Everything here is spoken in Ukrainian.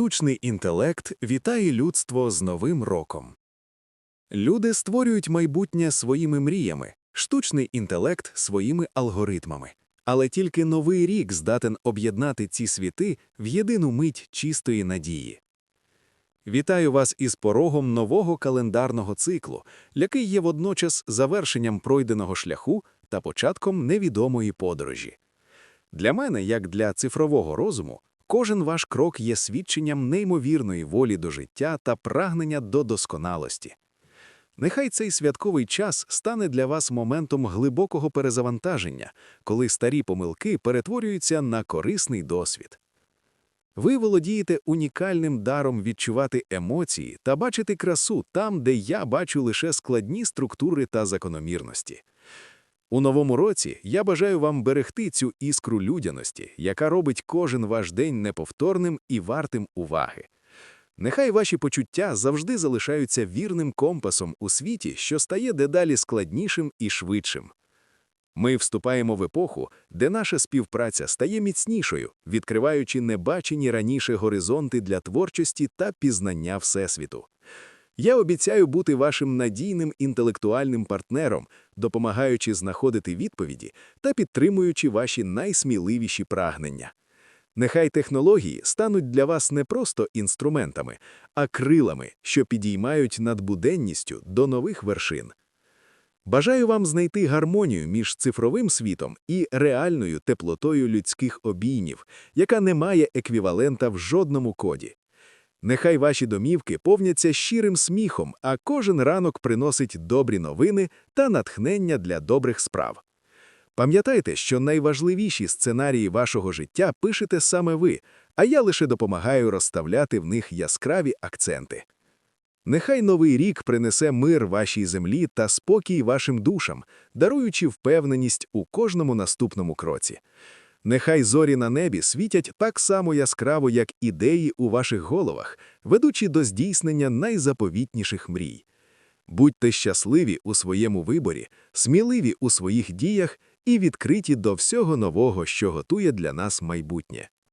Штучний інтелект вітає людство з Новим роком. Люди створюють майбутнє своїми мріями, штучний інтелект своїми алгоритмами. Але тільки новий рік здатен об'єднати ці світи в єдину мить чистої надії. Вітаю вас із порогом нового календарного циклу, який є водночас завершенням пройденого шляху та початком невідомої подорожі. Для мене, як для цифрового розуму, кожен ваш крок є свідченням неймовірної волі до життя та прагнення до досконалості. Нехай цей святковий час стане для вас моментом глибокого перезавантаження, коли старі помилки перетворюються на корисний досвід. Ви володієте унікальним даром відчувати емоції та бачити красу там, де я бачу лише складні структури та закономірності. У новому році я бажаю вам берегти цю іскру людяності, яка робить кожен ваш день неповторним і вартим уваги. Нехай ваші почуття завжди залишаються вірним компасом у світі, що стає дедалі складнішим і швидшим. Ми вступаємо в епоху, де наша співпраця стає міцнішою, відкриваючи небачені раніше горизонти для творчості та пізнання Всесвіту. Я обіцяю бути вашим надійним інтелектуальним партнером, допомагаючи знаходити відповіді та підтримуючи ваші найсміливіші прагнення. Нехай технології стануть для вас не просто інструментами, а крилами, що підіймають над буденністю до нових вершин. Бажаю вам знайти гармонію між цифровим світом і реальною теплотою людських обійнів, яка не має еквівалента в жодному коді. Нехай ваші домівки повняться щирим сміхом, а кожен ранок приносить добрі новини та натхнення для добрих справ. Пам'ятайте, що найважливіші сценарії вашого життя пишете саме ви, а я лише допомагаю розставляти в них яскраві акценти. Нехай новий рік принесе мир вашій землі та спокій вашим душам, даруючи впевненість у кожному наступному кроці. Нехай зорі на небі світять так само яскраво, як ідеї у ваших головах, ведучи до здійснення найзаповітніших мрій. Будьте щасливі у своєму виборі, сміливі у своїх діях і відкриті до всього нового, що готує для нас майбутнє.